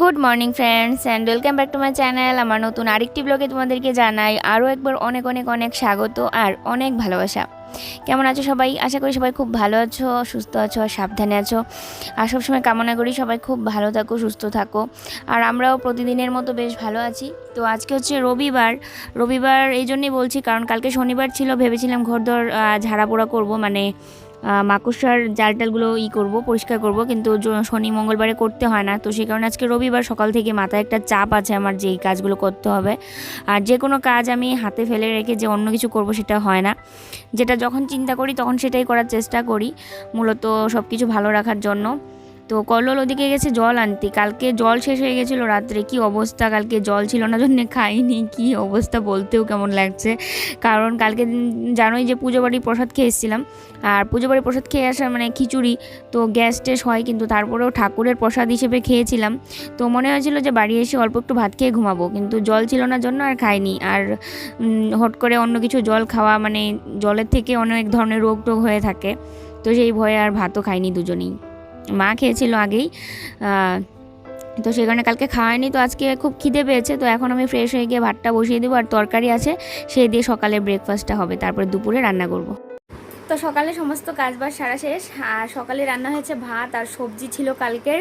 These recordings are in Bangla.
Good morning friends and welcome back to my channel আমার নতুন আরেকটি ব্লগে তোমাদেরকে জানাই আরও একবার অনেক অনেক অনেক স্বাগত আর অনেক ভালোবাসা। কেমন আছো সবাই? আশা করি সবাই খুব ভালো আছো, সুস্থ আছো আর সাবধানে আছো। আর সবসময় কামনা করি সবাই খুব ভালো থাকো, সুস্থ থাকো। আর আমরাও প্রতিদিনের মতো বেশ ভালো আছি। তো আজকে হচ্ছে রবিবার। রবিবার এই জন্যই বলছি, কারণ কালকে শনিবার ছিল, ভেবেছিলাম ঘরদর ঝাড়া পোড়া করব মানে মাকড়সার জাল টালগুলো ই করব, পরিষ্কার করব, কিন্তু শনি মঙ্গলবারে করতে হয় না। তো সেই কারণে আজকে রবিবার সকাল থেকে মাথায় একটা চাপ আছে আমার যে এই কাজগুলো করতে হবে। আর যে কোনো কাজ আমি হাতে ফেলে রেখে যে অন্য কিছু করব সেটা হয় না। যেটা যখন চিন্তা করি তখন সেটাই করার চেষ্টা করি, মূলত সব কিছু ভালো রাখার জন্য। তো কল্লোল ওদিকে গেছে জল আনতে। কালকে জল শেষ হয়ে গেছিল রাত্রে। কি অবস্থা? কালকে জল ছিল না জন্যে খাইনি। কি অবস্থা বলতেও কেমন লাগছে। কারণ কালকে জানোই যে পুজো বাড়ির প্রসাদ খেয়ে এসেছিলাম। আর পুজো বাড়ির প্রসাদ খেয়ে আসার মানে খিচুড়ি। তো গ্যাস টেস হয় কিন্তু তারপরেও ঠাকুরের প্রসাদ হিসেবে খেয়েছিলাম। তো মনে হয়েছিল যে বাড়ি এসে অল্প একটু ভাত খেয়ে ঘুমাবো। কিন্তু জল ছিল না জন্য আর খাইনি। আর হট করে অন্য কিছু জল খাওয়া মানে জলের থেকে অনেক ধরনের রোগ টোগ হয়ে থাকে। তো সেই ভয়ে আর ভাতও খাইনি দুজনেই। মা খেয়েছিল আগেই তো সেই কারণে কালকে খাওয়াইনি তো আজকে খুব খিদে পেয়েছে, তো এখন আমি ফ্রেশ হয়ে গিয়ে ভাতটা বসিয়ে দেবো আর তরকারি আছে, সেই দিয়ে সকালে ব্রেকফাস্টটা হবে, তারপরে দুপুরে রান্না করব। তো সকালে সমস্ত কাজবাজ সারা শেষ, আর সকালে রান্না হয়েছে ভাত আর সবজি ছিল কালকের,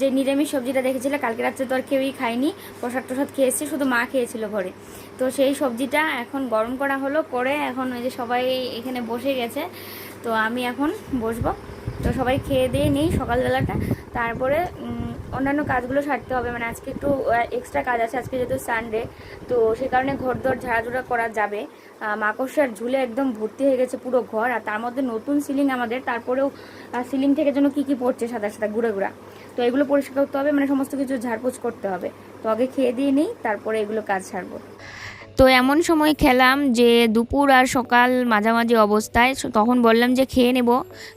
যে নিরামিষ সবজিটা দেখেছিলে, কালকে রাত্রে তো আর কেউই খায়নি, প্রসাদ টসাদ খেয়েছি শুধু মা খেয়েছিল ঘরে। তো সেই সবজিটা এখন গরম করা হলো, করে এখন ওই যে সবাই এখানে বসে গেছে, তো আমি এখন বসবো। তো সবাই খেয়ে দিয়ে নেই সকালবেলাটা। তারপরে অন্যান্য কাজগুলো সারতে হবে। মানে আজকে একটু এক্সট্রা কাজ আছে। আজকে যেহেতু সানডে তো সে কারণে ঘর দর ঝাড়াঝুড়া করা যাবে। মাকড়সার ঝুলে একদম ভর্তি হয়ে গেছে পুরো ঘর। আর তার মধ্যে নতুন সিলিং আমাদের। তারপরেও সিলিং থেকে যেন কী কী পড়ছে সাদা সাদা, গুঁড়া গুঁড়া। তো এগুলো পরিষ্কার করতে হবে। মানে সমস্ত কিছু ঝাড়পোছ করতে হবে। তো আগে খেয়ে দিয়ে নেই, তারপরে এগুলো কাজ ছাড়বো তো এমন সময় খেলাম যে দুপুর আর সকাল মাঝামাঝি অবস্থায় তখন বললাম যে খেয়ে নেব।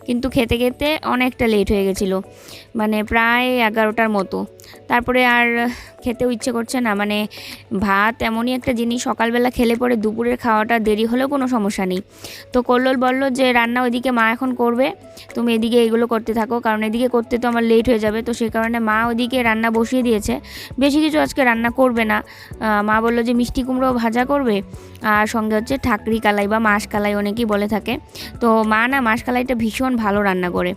কিন্তু খেতে খেতে অনেকটা লেট হয়ে গেছিল মানে প্রায় এগারোটার মতো। তারপরে আর খেতেও ইচ্ছে করছে না মানে ভাত এমনই একটা জিনিস সকালবেলা খেলে পরে দুপুরের খাওয়াটা দেরি হলেও কোনো সমস্যা নেই। তো কল্লোল বলল যে, রান্না ওইদিকে মা এখন করবে, তুমি এদিকে এগুলো করতে থাকো, কারণ এদিকে করতে তো আমার লেট হয়ে যাবে। তো সেই কারণে মা ওইদিকে রান্না বসিয়ে দিয়েছে। বেশি কিছু আজকে রান্না করবে না। মা বলল যে, মিষ্টি কুমড়ো ভাজা করবে। আর সঙ্গে হচ্ছে ঠাকরি কালাই বা মাস কালাই অনেকেই বলে থাকে। তো মা না মাস কালাইটা ভীষণ ভালো রান্না করে।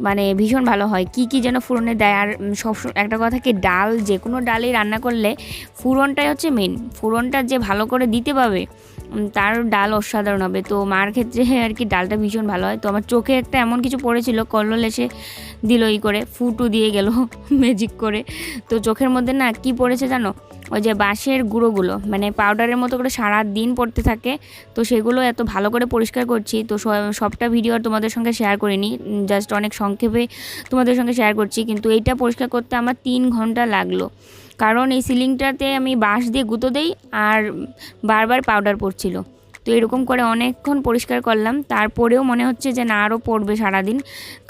মানে ভীষণ ভালো হয়। কি কি যেন ফুরনে দেয়। আর সব একটা কথা কি ডাল যে কোনো ডালেই রান্না করলে ফুরনটাই হচ্ছে মেন ফুরনটা যে ভালো করে দিতে উম, তার ডাল অসাধারণ হবে। তো মার ক্ষেত্রে আর কি ডালটা ভীষণ ভালো হয়। তো আমার চোখে একটা এমন কিছু পড়েছিল, কল্লোল এসে দিল ই করে, ফুটু দিয়ে গেল ম্যাজিক করে। তো চোখের মধ্যে না কি পড়েছে জানো? ওই যে বাঁশের গুঁড়োগুলো মানে পাউডারের মতো করে সারা দিন পড়তে থাকে। তো সেগুলো এত ভালো করে পরিষ্কার করছি। তো সবটা ভিডিও আর তোমাদের সঙ্গে শেয়ার করিনি। জাস্ট অনেক সংক্ষেপে তোমাদের সঙ্গে শেয়ার করছি। কিন্তু এইটা পরিষ্কার করতে আমার তিন ঘণ্টা লাগল। কারণ এই সিলিংটাতে আমি বাঁশ দিয়ে গুঁতো দেই আর বারবার পাউডার পড়ছিল তো এরকম করে অনেকক্ষণ পরিষ্কার করলাম। তারপরেও মনে হচ্ছে যে না, আরও পড়বে সারাদিন।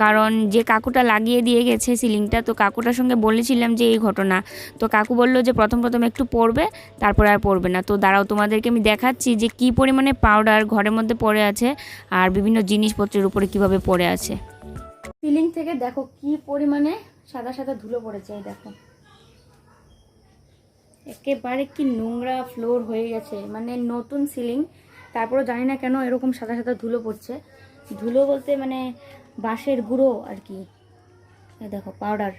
কারণ যে কাকুটা লাগিয়ে দিয়ে গেছে সিলিংটা, তো কাকুটার সঙ্গে বলেছিলাম যে এই ঘটনা। তো কাকু বলল যে প্রথম প্রথম একটু পড়বে তারপরে আর পড়বে না। তো দাঁড়াও, তোমাদেরকে আমি দেখাচ্ছি যে কি পরিমাণে পাউডার ঘরের মধ্যে পড়ে আছে আর বিভিন্ন জিনিসপত্রের উপরে কীভাবে পড়ে আছে। সিলিং থেকে দেখো কি পরিমাণে সাদা সাদা ধুলো পড়েছে দেখো। একেবারে কি নোংরা ফ্লোর হয়ে গেছে মানে নতুন সিলিং তারপরেও জানি না কেন এরকম সাদা সাদা ধুলো পড়ছে। ধুলো বলতে মানে বাঁশের গুঁড়ো আর কি। দেখো পাউডার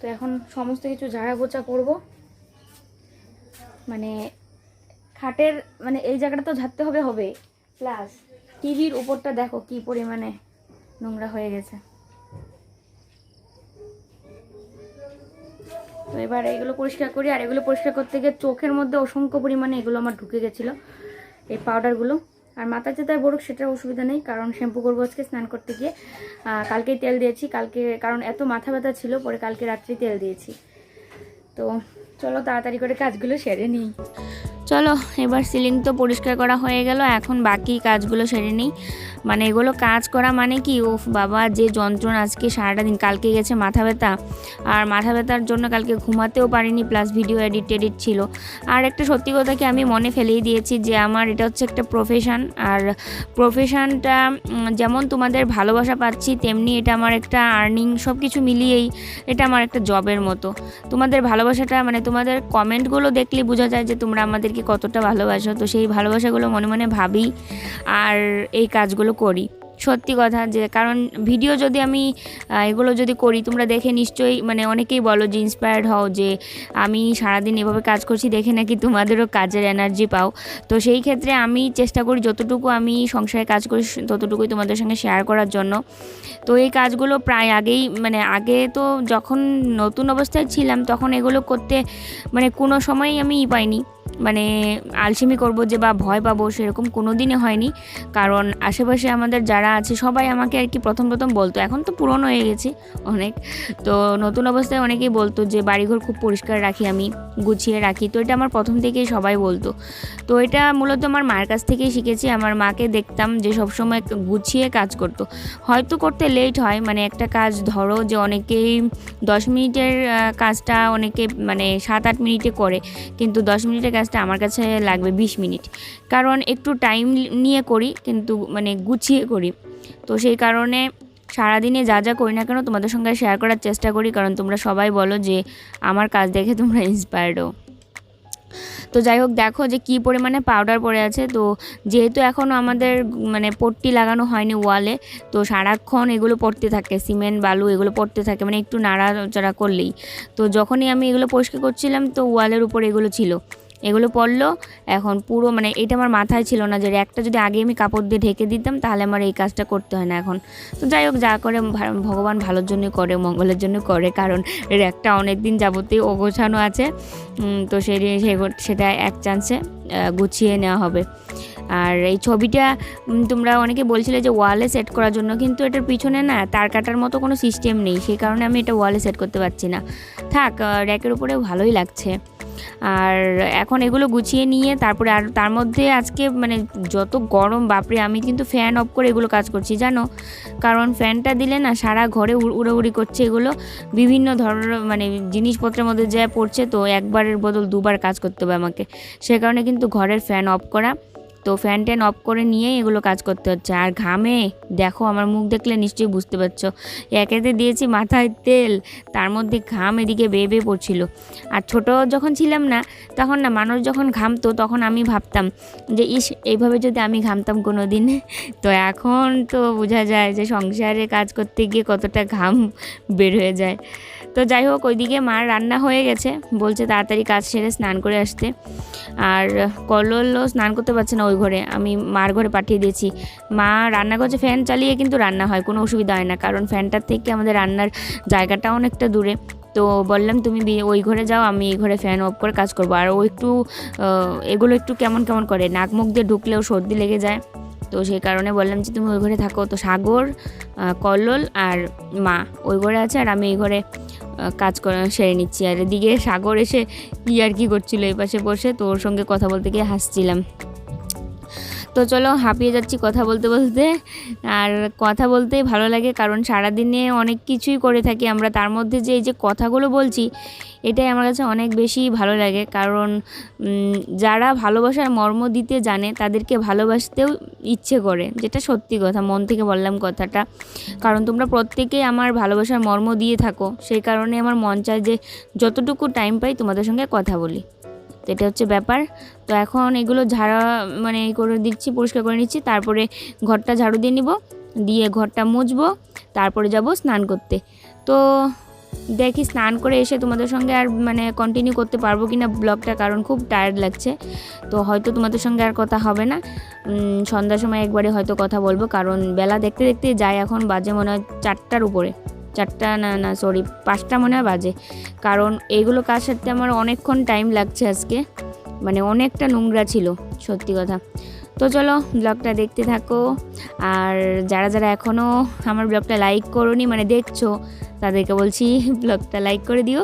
তো এখন সমস্ত কিছু ঝাড়া পোছা করব। মানে খাটের মানে এই জায়গাটা তো ঝাড়তে হবে হবে। প্লাস টিভির উপরটা দেখো কি পরিমাণে নোংরা হয়ে গেছে। তো এবার এগুলো পরিষ্কার করি, আর এগুলো পরিষ্কার করতে গিয়ে চোখের মধ্যে অসংখ্য পরিমাণে এগুলো আমার ঢুকে গেছিল, এই পাউডারগুলো আর মাথা চেতায় বরুক সেটার অসুবিধা নেই, কারণ শ্যাম্পু করব আজকে স্নান করতে গিয়ে। কালকেই তেল দিয়েছি, কালকে, কারণ এত মাথা ব্যথা ছিল, পরে কালকে রাত্রি তেল দিয়েছি। তো চলো তাড়াতাড়ি করে কাজগুলো সেরে নিই। চলো, এবার সিলিং তো পরিষ্কার করা হয়ে গেল, এখন বাকি কাজগুলো সেরে নিই। মানে এগুলো কাজ করা মানে কি? ও বাবা, যে যন্ত্রণা, আজকে সারাটা দিন কালকে গেছে মাথা ব্যথা। আর মাথা ব্যথার জন্য কালকে ঘুমাতেও পারিনি প্লাস ভিডিও এডিট এডিট ছিল। আর একটা সত্যি কথা কি, আমি মনে ফেলেই দিয়েছি যে আমার এটা হচ্ছে একটা প্রফেশন আর প্রফেশনটা যেমন তোমাদের ভালোবাসা পাচ্ছি, তেমনি এটা আমার একটা আর্নিং সব কিছু মিলিয়েই এটা আমার একটা জবের মতো। তোমাদের ভালোবাসাটা মানে তোমাদের কমেন্টগুলো দেখলে বোঝা যায় যে তোমরা আমাদেরকে কতটা ভালোবাসো, তো সেই ভালোবাসাগুলো মনে মনে ভাবি আর এই কাজগুলো করি। সত্যি কথা যে, কারণ ভিডিও যদি আমি এগুলো যদি করি, তোমরা দেখে নিশ্চয়ই মানে অনেকেই বলো যে ইন্সপায়ার্ড হও যে, আমি সারাদিন এভাবে কাজ করছি, দেখে নাকি তোমাদেরও কাজের এনার্জি পাও। তো সেই ক্ষেত্রে আমি চেষ্টা করি যতটুকু আমি সংসারে কাজ করি, ততটুকুই তোমাদের সঙ্গে শেয়ার করার জন্য। তো এই কাজগুলো প্রায় আগেই মানে আগে তো যখন নতুন অবস্থায় ছিলাম, তখন এগুলো করতে মানে কোনো সময়ই আমি ই পাইনি। মানে আলসেমি করব যে, বা ভয় পাবো, সেরকম কোনো দিনই হয়নি। কারণ আশেপাশে আমাদের যারা আছে, সবাই আমাকে আর কি প্রথম প্রথম বলতো। এখন তো পুরনো হয়ে গেছি অনেক। তো নতুন অবস্থায় অনেকেই বলতো যে, বাড়িঘর খুব পরিষ্কার রাখি আমি, গুছিয়ে রাখি। তো এটা আমার প্রথম থেকেই সবাই বলতো। তো এটা মূলত আমার মায়ের কাছ থেকেই শিখেছি। আমার মাকে দেখতাম যে, সবসময় গুছিয়ে কাজ করতো। হয়তো করতে লেট হয় মানে একটা কাজ ধরো যে, অনেকেই দশ মিনিটের কাজটা অনেকে মানে সাত আট মিনিটে করে। কিন্তু দশ মিনিটের কাজটা আমার কাছে লাগবে বিশ মিনিট। কারণ একটু টাইম নিয়ে করি, কিন্তু মানে গুছিয়ে করি। তো সেই কারণে সারাদিনে যা যা করি না কেন তোমাদের সঙ্গে শেয়ার করার চেষ্টা করি, কারণ তোমরা সবাই বলো যে আমার কাজ দেখে তোমরা ইন্সপায়ার্ড হও তো যাই হোক, দেখো যে কি পরিমাণে পাউডার পড়ে আছে। তো যেহেতু এখনও আমাদের মানে পট্টি লাগানো হয়নি ওয়ালে তো সারাক্ষণ এগুলো পড়তে থাকে সিমেন্ট বালু এগুলো পড়তে থাকে মানে একটু নাড়াচাড়া করলেই। তো যখনই আমি এগুলো পরিষ্কার করছিলাম, তো ওয়ালের উপর এগুলো ছিল। এগুলো পড়ল। এখন পুরো মানে এটা আমার মাথায় ছিল না যে একটা যদি আগে আমি কাপড় দিয়ে ঢেকে দিতাম, তাহলে আমার এই কাজটা করতে হয় না এখন। তো যাই হোক, যা করে ভগবান ভালোর জন্যই করে, মঙ্গলের জন্য করে, কারণ র্যাকটা অনেক দিন যাবতীয় ওগোছানো আছে। তো সেই- সেটা এক চান্সে গুছিয়ে নেওয়া হবে। আর এই ছবিটা তোমরা অনেকে বলছিলে যে ওয়ালে সেট করার জন্য, কিন্তু এটার পিছনে না তার কাটার মতো কোনো সিস্টেম নেই। সেই কারণে আমি এটা ওয়ালে সেট করতে পারছি না। থাক র্যাকের উপরে ভালোই লাগছে। আর এখন এগুলো গুছিয়ে নিয়ে তারপরে আর তার মধ্যে আজকে মানে যত গরম, বাপরে, আমি কিন্তু ফ্যান অফ করে এগুলো কাজ করছি, জানো? কারণ ফ্যানটা দিলে না সারা ঘরে উড়ে করছে এগুলো। বিভিন্ন ধরনের মানে জিনিসপত্রের মধ্যে যা পড়ছে তো একবারের বদল দুবার কাজ করতে হবে আমাকে। সে কারণে কিন্তু ঘরের ফ্যান অফ করা। তো ফ্যান ট্যান অফ করে নিয়েই এগুলো কাজ করতে হচ্ছে। আর ঘামে, দেখো আমার মুখ দেখলে নিশ্চয়ই বুঝতে পারছ। একেতে দিয়েছি মাথায় তেল, তার মধ্যে ঘাম এদিকে বেয়ে বেয়ে পড়ছিল। আর ছোট যখন ছিলাম না, তখন না মানুষ যখন ঘামতো তখন আমি ভাবতাম যে, ইস, এইভাবে যদি আমি ঘামতাম কোনো দিন তো এখন তো বোঝা যায় যে সংসারে কাজ করতে গিয়ে কতটা ঘাম বের হয়ে যায়। তো যাই হোক, ওইদিকে মার রান্না হয়ে গেছে। বলছে তাড়াতাড়ি কাজ সেরে স্নান করে আসতে। আর কল্লোলও স্নান করতে পারছে না ওই ঘরে। আমি মার ঘরে পাঠিয়ে দিয়েছি। মা রান্না করছে, ফ্যান চালিয়ে কিন্তু রান্না হয়, কোনো অসুবিধা হয় না। কারণ ফ্যানটার থেকে আমাদের রান্নার জায়গাটা অনেকটা দূরে। তো বললাম, তুমি ওই ঘরে যাও, আমি এই ঘরে ফ্যান অফ করে কাজ করব। আর ও একটু এগুলো একটু কেমন কেমন করে? নাক মুখ দিয়ে ঢুকলেও সর্দি লেগে যায়। তো সেই কারণে বললাম যে, তুমি ওই ঘরে থাকো। তো সাগর কল্লোল আর মা, ওই ঘরে আছে আর আমি এই ঘরে কাজ সেরে নিচ্ছি। আর এদিকে সাগর এসে কি আর কি করছিল এই পাশে বসে তো ওর সঙ্গে কথা বলতে গিয়ে হাসছিলাম। তো চলো হাঁপিয়ে যাচ্ছি কথা বলতে বলতে। আর কথা বলতেই ভালো লাগে, কারণ সারাদিনে অনেক কিছুই করে থাকি আমরা। তার মধ্যে যে এই যে কথাগুলো বলছি, এটাই আমার কাছে অনেক বেশি ভালো লাগে। কারণ যারা ভালোবাসার মর্ম দিতে জানে, তাদেরকে ভালোবাসতেও ইচ্ছে করে। যেটা সত্যি কথা, মন থেকে বললাম কথাটা। কারণ তোমরা প্রত্যেকেই আমার ভালোবাসার মর্ম দিয়ে থাকো। সেই কারণে আমার মন চায় যে যতটুকু টাইম পাই তোমাদের সঙ্গে কথা বলি। তো এটা হচ্ছে ব্যাপার। তো এখন এগুলো ঝাড়া মানে করে দিচ্ছি, পরিষ্কার করে নিচ্ছি। তারপরে ঘরটা ঝাড়ু দিয়ে নিব। দিয়ে ঘরটা মুছবো। তারপরে যাব স্নান করতে। তো দেখি স্নান করে এসে তোমাদের সঙ্গে আর মানে কন্টিনিউ করতে পারব কি না ব্লগটা কারণ খুব টায়ার্ড লাগছে। তো হয়তো তোমাদের সঙ্গে আর কথা হবে না। সন্ধ্যার সময় একবারে হয়তো কথা বলব, কারণ বেলা দেখতে দেখতে যায় এখন বাজে মনে হয় চারটার উপরে। চারটা না না সরি পাঁচটা মনে হয় বাজে। কারণ এইগুলো কাজ সারতে আমার অনেকক্ষণ টাইম লাগছে আজকে। মানে অনেকটা নোংরা ছিল, সত্যি কথা। তো চলো ব্লগটা দেখতে থাকো। আর যারা যারা এখনও আমার ব্লগটা লাইক করোনি মানে দেখছ, তাদেরকে বলছি ব্লগটা লাইক করে দিও।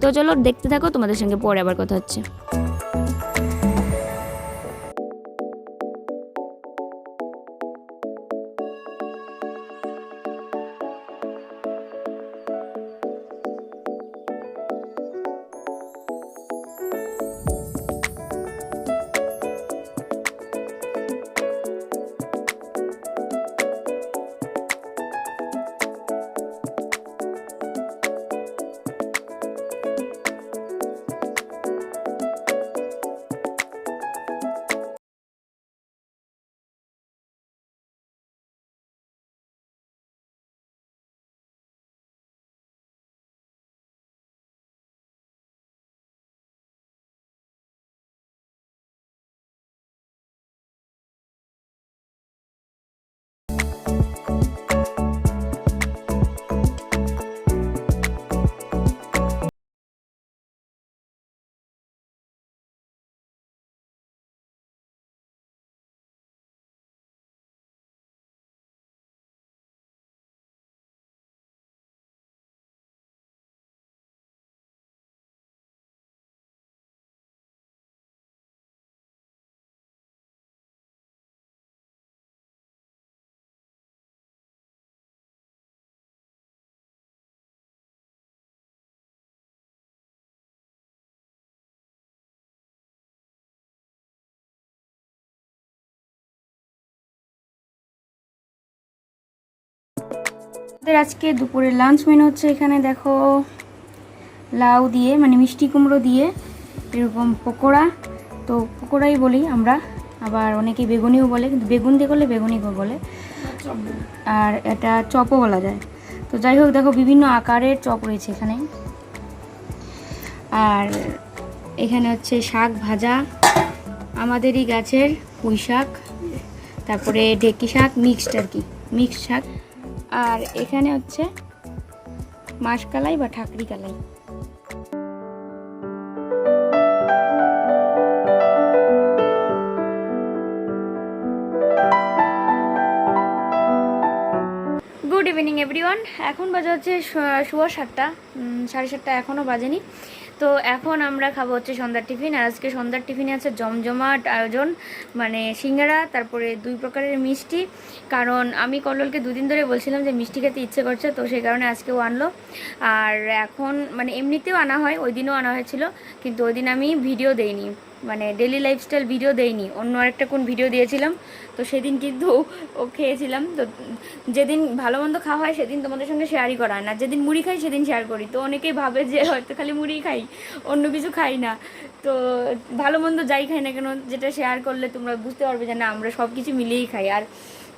তো চলো দেখতে থাকো, তোমাদের সঙ্গে পরে আবার কথা হচ্ছে। আমাদের আজকে দুপুরের লাঞ্চ মেনু হচ্ছে এখানে দেখো লাউ দিয়ে মানে মিষ্টি কুমড়ো দিয়ে, এরকম পকোড়া। তো পকোড়াই বলি আমরা, আবার অনেকে বেগুনিও বলে, কিন্তু বেগুন দিয়ে করলে বেগুনি বলে। আর এটা চপও বলা যায়। তো যাই হোক, দেখো বিভিন্ন আকারের চপ রয়েছে এখানে। আর এখানে হচ্ছে শাক ভাজা, আমাদেরই গাছের পুঁই শাক, তারপরে ঢেকি শাক মিক্সড আর কি মিক্সড শাক। আর এখানে হচ্ছে মাসকালাই বা ঠাকরি কালাই। গুড ইভিনিং এভরিওয়ান এখন বাজে হচ্ছে শুভ সাতটা। সাড়ে সাতটা এখনও বাজেনি। তো এখন আমরা খাব হচ্ছে সন্ধ্যার টিফিন, আর আজকে সন্ধ্যার টিফিনে আছে জমজমাট আয়োজন মানে সিঙ্গারা, তারপরে দুই প্রকারের মিষ্টি। কারণ আমি কল্লোলকে দুদিন ধরে বলছিলাম যে মিষ্টি খেতে ইচ্ছে করছে, তো সেই কারণে আজকেও আনলো। আর এখন মানে এমনিতেও আনা হয়, ওই দিনও আনা হয়েছিল, কিন্তু ওই দিন আমি ভিডিও দেইনি। মানে ডেলি লাইফস্টাইল ভিডিও দেইনি। অন্য আরেকটা কোন ভিডিও দিয়েছিলাম, তো সেদিন কিন্তু ও খেয়েছিলাম। তো যেদিন ভালো মন্দ খাওয়া হয়, সেদিন তোমাদের সঙ্গে শেয়ারই করা না। যেদিন মুড়ি খাই, সেদিন শেয়ার করি। তো অনেকেই ভাবে যে হয়তো খালি মুড়ি খাই, অন্য কিছু খাই না। তো ভালো মন্দ যাই খাই না কেন, যেটা শেয়ার করলে তোমরা বুঝতে পারবে যে না, আমরা সব কিছু মিলিয়েই খাই। আর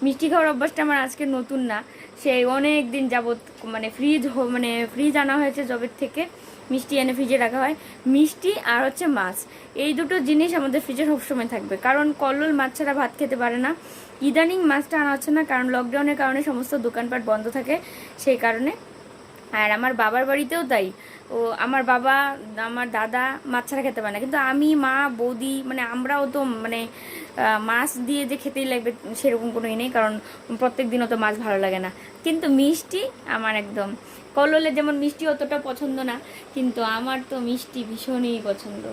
মিষ্টি খাওয়ার অভ্যাসটা আমার আজকে নতুন না। সেই অনেক দিন যাবত মানে ফ্রিজ মানে ফ্রিজ আনা হয়েছে জবের থেকে। মিষ্টি এনে ফ্রিজে রাখা হয়। মিষ্টি আর হচ্ছে মাছ। এই দুটো জিনিস আমাদের ফ্রিজে সবসময় থাকবে। কারণ কল্লোল মাছ ছাড়া ভাত খেতে পারে না। ইদানিং মাছটা আনা হচ্ছে না, কারণ লকডাউনের কারণে সমস্ত দোকানপাট বন্ধ থাকে। সেই কারণে আর আমার বাবার বাড়িতেও তাই। ও আমার বাবা আমার দাদা মাছ ছাড়া খেতে পারে না। কিন্তু আমি মা বৌদি মানে আমরাও তো মানে মাছ দিয়ে যে খেতেই লাগবে সেরকম কোনো ই নেই কারণ প্রত্যেক দিনও তো মাছ ভালো লাগে না। কিন্তু মিষ্টি আমার একদম। কললে যেমন মিষ্টি অতটা পছন্দ না কিন্তু আমার তো মিষ্টি ভীষণই পছন্দ।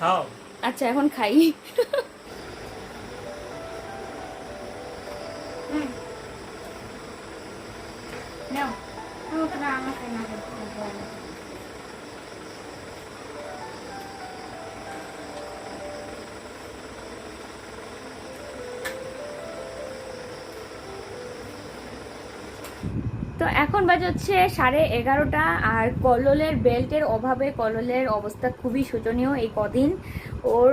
খাও। আচ্ছা এখন খাই। তো এখন বাজে হচ্ছে সাড়ে এগারোটা আর কললের বেল্টের অভাবে কললের অবস্থা খুবই শোচনীয় এই কদিন। ওর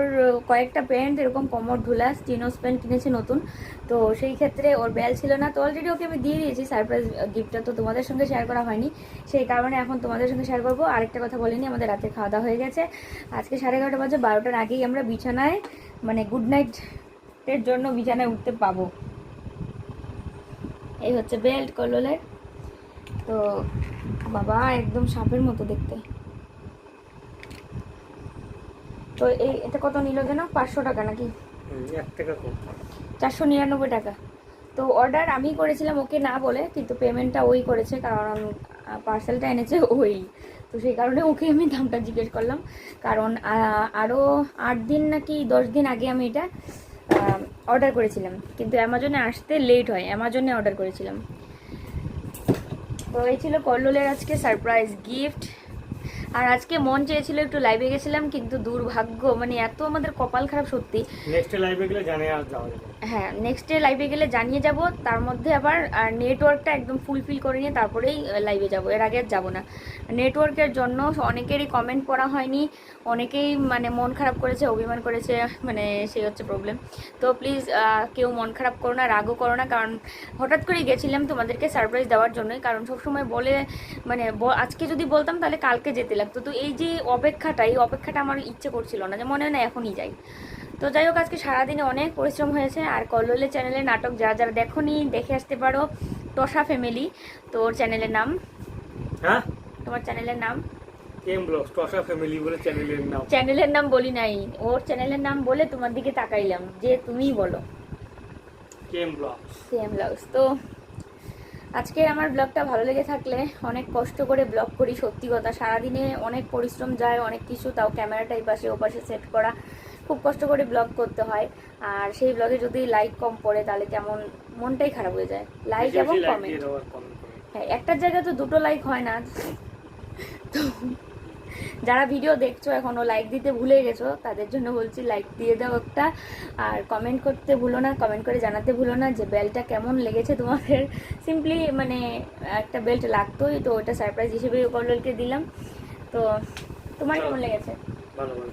কয়েকটা প্যান্ট, এরকম কমর ধুলা স্টিনোস প্যান্ট কিনেছে নতুন। তো সেই ক্ষেত্রে ওর বেল ছিল না। তো অলরেডি ওকে আমি দিয়ে দিয়েছি সারপ্রাইজ গিফটটা তো তোমাদের সঙ্গে শেয়ার করা হয়নি। সেই কারণে এখন তোমাদের সঙ্গে শেয়ার করব। আরেকটা কথা বলিনি, আমাদের রাতে খাওয়া দাওয়া হয়ে গেছে। আজকে সাড়ে এগারোটা বাজে, বারোটার আগেই আমরা বিছানায় মানে গুড নাইটের জন্য বিছানায় উঠতে পাবো। এই হচ্ছে বেল্ট কললের তো বাবা, একদম সাপের মতো দেখতে। তো এই এটা কত নিল যেন? পাঁচশো টাকা নাকি? চারশো নিরানব্বই টাকা। তো অর্ডার আমি করেছিলাম ওকে না বলে কিন্তু পেমেন্টটা ওই করেছে কারণ পার্সেলটা এনেছে ওই। তো সেই কারণে ওকে আমি দামটা জিজ্ঞেস করলাম। কারণ আরও আট দিন নাকি দশ দিন আগে আমি এটা অর্ডার করেছিলাম। কিন্তু অ্যামাজনে আসতে লেট হয় অ্যামাজনে অর্ডার করেছিলাম। তো এই ছিল কল্লোলের আজকে সারপ্রাইজ গিফট আর আজকে মন চেয়েছিল একটু লাইভে গেছিলাম, কিন্তু দুর্ভাগ্য মানে এত আমাদের কপাল খারাপ সত্যি। নেক্সট লাইভে গেলে জানে আর যাওয়া যাবে হ্যাঁ নেক্সট ডে লাইভে গেলে জানিয়ে যাব, তার মধ্যে আবার নেটওয়ার্কটা একদম ফুলফিল করে নিয়ে তারপরেই লাইভে যাব। এর আগে আর যাব না। নেটওয়ার্কের জন্য অনেকেরই কমেন্ট পড়া হয়নি। অনেকেই মানে মন খারাপ করেছে, অভিমান করেছে মানে সেই হচ্ছে প্রবলেম তো প্লিজ কেউ মন খারাপ করো না, রাগও করো না, কারণ হঠাৎ করেই গেছিলাম তোমাদেরকে সারপ্রাইজ দেওয়ার জন্যই। কারণ সবসময় বলে মানে আজকে যদি বলতাম তাহলে কালকে যেতে লাগতো। তো এই যে অপেক্ষাটা, এই অপেক্ষাটা আমার ইচ্ছে করছিল না, যে মনে হয় না এখনই যাই। তো যাই হোক আজকে সারাদিনে অনেক পরিশ্রম হয়েছে আর কল্লোলের চ্যানেলে নাটক যারা যারা দেখোনি দেখে আসতে পারো। টসা ফ্যামিলি তো ওর চ্যানেলের নাম? হ্যাঁ? তোমার চ্যানেলের নাম? কেম ব্লগ টসা ফ্যামিলি বলে চ্যানেলের নাম। চ্যানেলের নাম বলি নাই ওর চ্যানেলের নাম বলে তোমার দিকে তাকাইলাম যে তুমিই বলো। কেম ব্লগস তো আজকে আমার ব্লগটা ভালো লেগে থাকলে অনেক কষ্ট করে ব্লগ করি সত্যি কথা। সারাদিনে অনেক পরিশ্রম যায় অনেক কিছু তাও ক্যামেরাটা এই পাশে ও পাশে সেট করা। খুব কষ্ট করে ব্লগ করতে হয়। আর সেই ব্লগে যদি লাইক কম পড়ে তাহলে কেমন মনটাই খারাপ হয়ে যায়। লাইক এবং কমেন্ট হ্যাঁ একটার জায়গায় তো দুটো লাইক হয় না। তো যারা ভিডিও দেখছ এখনও লাইক দিতে ভুলে গেছো তাদের জন্য বলছি লাইক দিয়ে দাও একটা। আর কমেন্ট করতে ভুলো না কমেন্ট করে জানাতে ভুলো না যে বেলটা কেমন লেগেছে তোমাদের। সিম্পলি মানে একটা বেল্ট লাগতোই তো ওটা সারপ্রাইজ হিসেবে কল্লোলকে দিলাম। তো তোমার কেমন লেগেছে? ভালো ভালো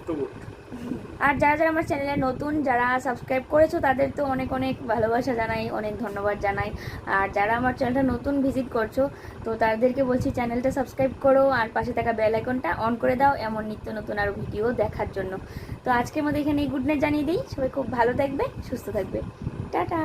আর যারা যারা আমার চ্যানেলে নতুন, যারা সাবস্ক্রাইব করেছ, তাদের তো অনেক অনেক ভালোবাসা জানাই, অনেক ধন্যবাদ জানাই। আর যারা আমার চ্যানেলটা নতুন ভিজিট করছ, তো তাদেরকে বলছি চ্যানেলটা সাবস্ক্রাইব করো আর পাশে থাকা বেল আইকনটা অন করে দাও এমন নিত্য নতুন আরও ভিডিও দেখার জন্য। তো আজকের মধ্যে এখানে গুড নাইট জানিয়ে দিই। সবাই খুব ভালো থাকবে, সুস্থ থাকবে। টাটা!